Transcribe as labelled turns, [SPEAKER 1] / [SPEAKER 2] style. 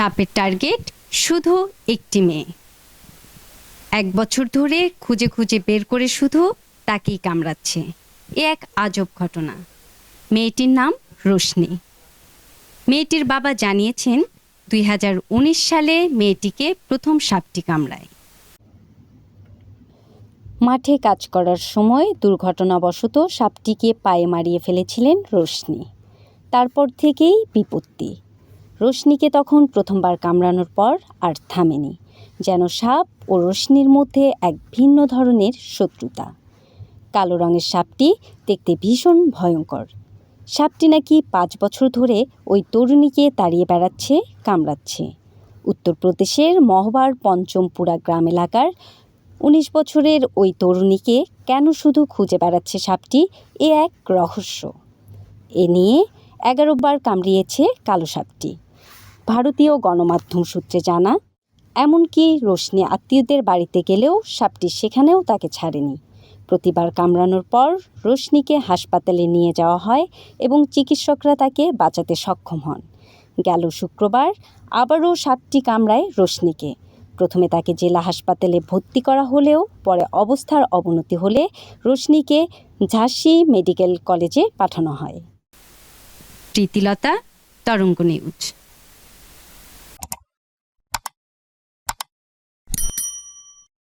[SPEAKER 1] সাপের টার্গেট শুধু একটি মেয়ে। এক বছর ধরে খুঁজে খুঁজে বের করে শুধু তাকেই কামড়াচ্ছে। এ এক আজব ঘটনা। মেয়েটির নাম রোশনি। মেয়েটির বাবা জানিয়েছেন, দুই হাজার উনিশ সালে মেয়েটিকে প্রথম সাপটি কামড়ায়। মাঠে কাজ করার সময় দুর্ঘটনাবশত সাপটিকে পায়ে মারিয়ে ফেলেছিলেন রোশনি। তারপর থেকেই বিপত্তি। রোশনিকে তখন প্রথমবার কামড়ানোর পর আর থামেনি, যেন সাপ ও রোশনির মধ্যে এক ভিন্ন ধরনের শত্রুতা। কালো রঙের সাপটি দেখতে ভীষণ ভয়ঙ্কর। সাপটি নাকি পাঁচ বছর ধরে ওই তরুণীকে তাড়িয়ে বেড়াচ্ছে, কামড়াচ্ছে। উত্তরপ্রদেশের মহবার পঞ্চমপুরা গ্রাম এলাকার উনিশ বছরের ওই তরুণীকে কেন শুধু খুঁজে বেড়াচ্ছে সাপটি, এ এক রহস্য। এ নিয়ে এগারো বার কামড়িয়েছে কালো সাপটি। ভারতীয় গণমাধ্যম সূত্রে জানা, এমনকি রোশনি আত্মীয়দের বাড়িতে গেলেও সাপটি সেখানেও তাকে ছাড়েনি। প্রতিবার কামড়ানোর পর রোশনিকে হাসপাতালে নিয়ে যাওয়া হয় এবং চিকিৎসকরা তাকে বাঁচাতে সক্ষম হন। গেল শুক্রবার আবারও সাপটি কামড়ায় রোশনিকে। প্রথমে তাকে জেলা হাসপাতালে ভর্তি করা হলেও পরে অবস্থার অবনতি হলে রোশনিকে ঝাঁসি মেডিকেল কলেজে পাঠানো হয়। প্রীতিলতা, তরঙ্গ নিউজ।